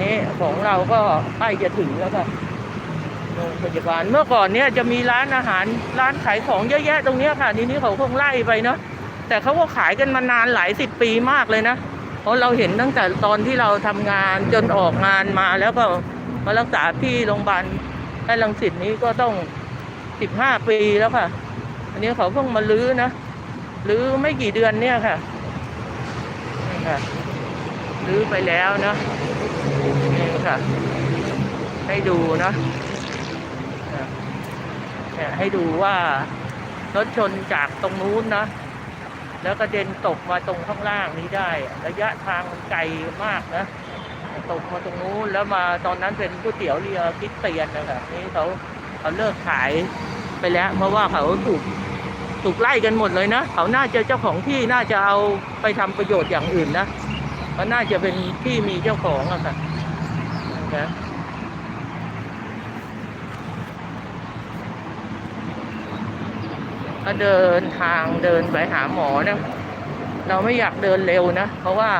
นี่ของเราก็ใกล้จะถึงแล้วค่ะโรงพยาบาลเมื่อก่อนเนี่ยจะมีร้านอาหารร้านขายของเยอะแยะตรงนี้ค่ะทีนี้เขาคงไล่ไปเนาะแต่เขาก็ขายกันมานานหลายสิบปีมากเลยนะเพราะเราเห็นตั้งแต่ตอนที่เราทำงานจนออกงานมาแล้วก็มารักษาที่โรงพยาบาลแพทย์รังสิตนี้ก็ต้องสิบห้าปีแล้วค่ะ อันนี้เขาเพิ่งมาลื้อนะลื้อไม่กี่เดือนเนี่ยค่ะนี่ค่ะลื้อไปแล้วนะ นี่ค่ะ ให้ดูนะเนี่ยให้ดูว่ารถชนจากตรงนู้นนะ แล้วกระเด็นตกมาตรงข้างล่างนี้ได้ ระยะทางมันไกลมากนะ ตกมาตรงนู้นแล้วมาตอนนั้นเป็นก๋วยเตี๋ยวเรือคิดเตียนนะครับนี่เขาเขาเลิกขายไปแล้ว เพราะว่าเขาถูกถูกไล่กันหมดเลยนะ เขาน่าจะเจ้าของที่น่าจะเอาไปทำประโยชน์อย่างอื่นนะ เขาน่าจะเป็นที่มีเจ้าของอะค่ะนะก็เดินทางเดินไปหาหมอนะเราไม่อยากเดินเร็วนะ เพราะว่า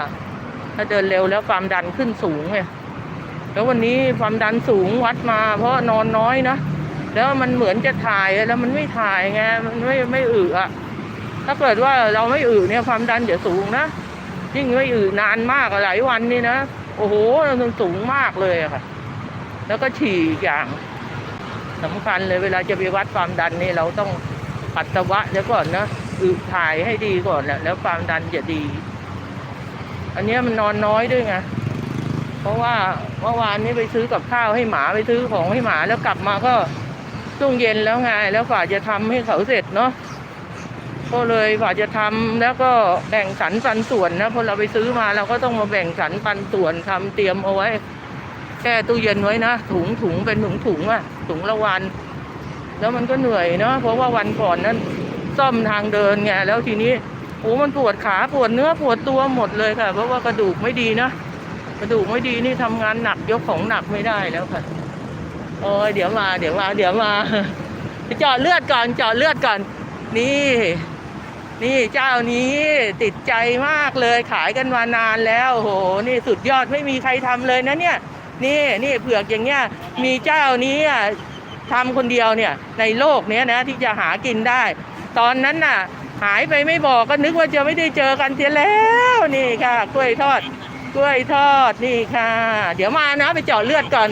ถ้าเดินเร็วแล้วความดันขึ้นสูงไงแล้ววันนี้ความดันสูงวัดมา เพราะนอนน้อยนะแล้วมันเหมือนจะถ่ายแล้วมันไม่ถ่ายไงมันไม่ไม่อึอะถ้าเกิดว่าเราไม่อึเนี่ยความดันจะสูงนะ ยิ่งไม่อึนานมากหลายวันนี่นะ โอ้โหมันสูงมากเลยอะค่ะ แล้วก็ฉี่อีกอย่างสำคัญเลยเวลาจะไปวัดความดันนี่เราต้องปัสสาวะเดี๋ยวก่อนนะอึถ่ายให้ดีก่อนแหละแล้วความดันจะดี อันนี้มันนอนน้อยด้วยไงเพราะว่าเมื่อวานนี้ไปซื้อกับข้าวให้หมาไปซื้อของให้หมาแล้วกลับมาก็ช่วงเย็นแล้วไง แล้วฝ่าจะทำให้เขาเสร็จเนาะ ก็เลยฝ่าจะทำแล้วก็แบ่งสรรปันส่วนนะพอเราไปซื้อมาเราก็ต้องมาแบ่งสรรปันส่วนทำเตรียมเอาไว้แช่ตู้เย็นไว้นะถุงถุงเป็นถุงถุงอะถุงละวัน แล้วมันก็เหนื่อยเนาะเพราะว่าวันก่อนนั้นซ่อมทางเดินไงแล้วทีนี้โอ้มันปวดขาปวดเนื้อปวดตัวหมดเลยค่ะ เพราะว่ากระดูกไม่ดีนะกระดูกไม่ดีนี่ทำงานหนักยกของหนักไม่ได้แล้วค่ะโอ้ยเดี๋ยวมาเดี๋ยวมาเดี๋ยวมาเจาะเลือดก่อนเจาะเลือดก่อนนี่ นี่เจ้านี้ติดใจมากเลยขายกันมานานแล้วโหนี่สุดยอดไม่มีใครทำเลยนะเนี่ย นี่นี่เผือกอย่างเงี้ยมีเจ้านี้อะทำคนเดียวเนี่ยในโลกเนี้ยนะที่จะหากินได้ ตอนนั้นน่ะ หายไปไม่บอกก็นึกว่าจะไม่ได้เจอกันเสียแล้วนี่ค่ะ กล้วยทอด กล้วยทอดนี่ค่ะ เดี๋ยวมานะไปเจาะเลือดก่อน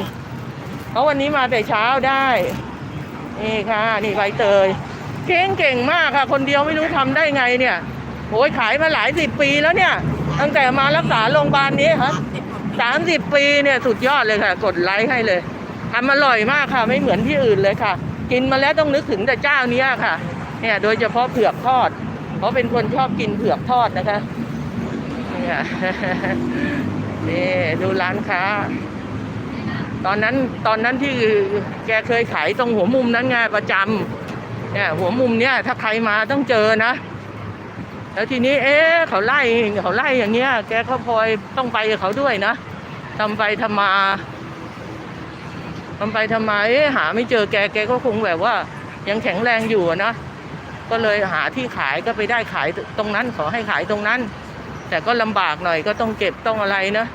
เพราะวันนี้มาแต่เช้าได้ นี่ค่ะ นี่ใบเตย เก่งเก่งมากค่ะ คนเดียวไม่รู้ทำได้ไงเนี่ยโอ้ยขายมาหลายสิบปีแล้วเนี่ย ตั้งแต่มารักษาโรงพยาบาลนี้ครับสามสิบปีเนี่ยสุดยอดเลยค่ะ กดไลค์ให้เลยทำอร่อยมากค่ะ ไม่เหมือนที่อื่นเลยค่ะ กินมาแล้วต้องนึกถึงแต่เจ้านี้ค่ะ เนี่ย โดยเฉพาะเผือกทอด เพราะเป็นคนชอบกินเผือกทอดนะคะนี่ค่ะนี่ดูร้านค้า ตอนนั้นตอนนั้นที่แกเคยขายตรงหัวมุมนั้นไงประจำ เนี่ยหัวมุมเนี่ยถ้าใครมาต้องเจอนะ แล้วทีนี้ เอ๊ะเขาไล่เขาไล่อย่างเงี้ย แกก็พลอยต้องไปเขาด้วยนะทำไปทำมาทำไปทำมาเอ๊ะหาไม่เจอแกแกก็คงแบบว่า ยังแข็งแรงอยู่นะก็เลยหาที่ขายก็ไปได้ขายตรงนั้นขอให้ขายตรงนั้น แต่ก็ลำบากหน่อยก็ต้องเก็บต้องอะไรนะ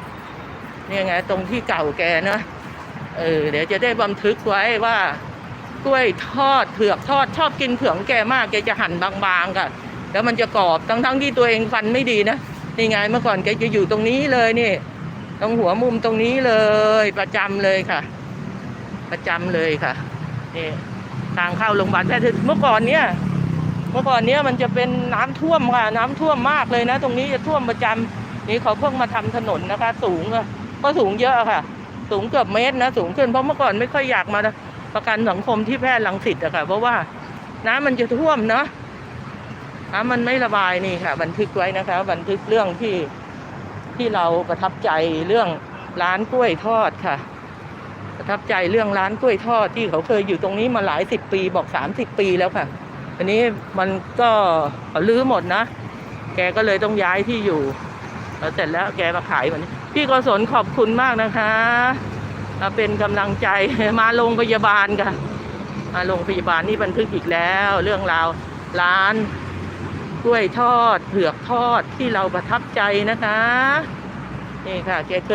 นี่ไงตรงที่เก่าแกนะเออเดี๋ยวจะได้บันทึกไว้ว่า กล้วยทอดเผือกทอดชอบกินเผือกแกมากแกจะหั่นบางๆค่ะแล้วมันจะกรอบทั้งทั้งๆที่ตัวเองฟันไม่ดีนะนี่ไงเมื่อก่อนแกจะอยู่ตรงนี้เลยนี่ ตรงหัวมุมตรงนี้เลย ประจำเลยค่ะ ประจำเลยค่ะนี่ทางเข้าโรงพยาบาลแพทย์เมื่อก่อนเนี้ยเมื่อก่อนเนี้ยมันจะเป็นน้ำท่วมค่ะ น้ำท่วมมากเลยนะ ตรงนี้จะท่วมประจำนี่เขาเพิ่งมาทำถนนนะคะ สูงอะก็สูงเยอะค่ะ สูงเกือบเมตรนะ สูงขึ้นเพราะเมื่อก่อนไม่ค่อยอยากมา ประกันสังคมที่แพทย์ลังสิตอะค่ะ เพราะว่าน้ำมันจะท่วมเนาะน้ำมันไม่ระบายนี่ค่ะ บันทึกไว้นะคะ บันทึกเรื่องที่ที่เราประทับใจเรื่องร้านกล้วยทอดค่ะ ประทับใจเรื่องร้านกล้วยทอดที่เขาเคยอยู่ตรงนี้มาหลายสิบปีบอกสามสิบปีแล้วค่ะอันนี้มันก็ขลื้อหมดนะ แกก็เลยต้องย้ายที่อยู่แล้วเสร็จแล้วแกมาขายวันนี้พี่กศลขอบคุณมากนะคะ มาเป็นกำลังใจมาโรงพยาบาลค่ะมาโรงพยาบาลนี่บันทึกอีกแล้ว เรื่องราวร้านกล้วยทอดเผือกทอดที่เราประทับใจนะคะนี่ค่ะแกเคย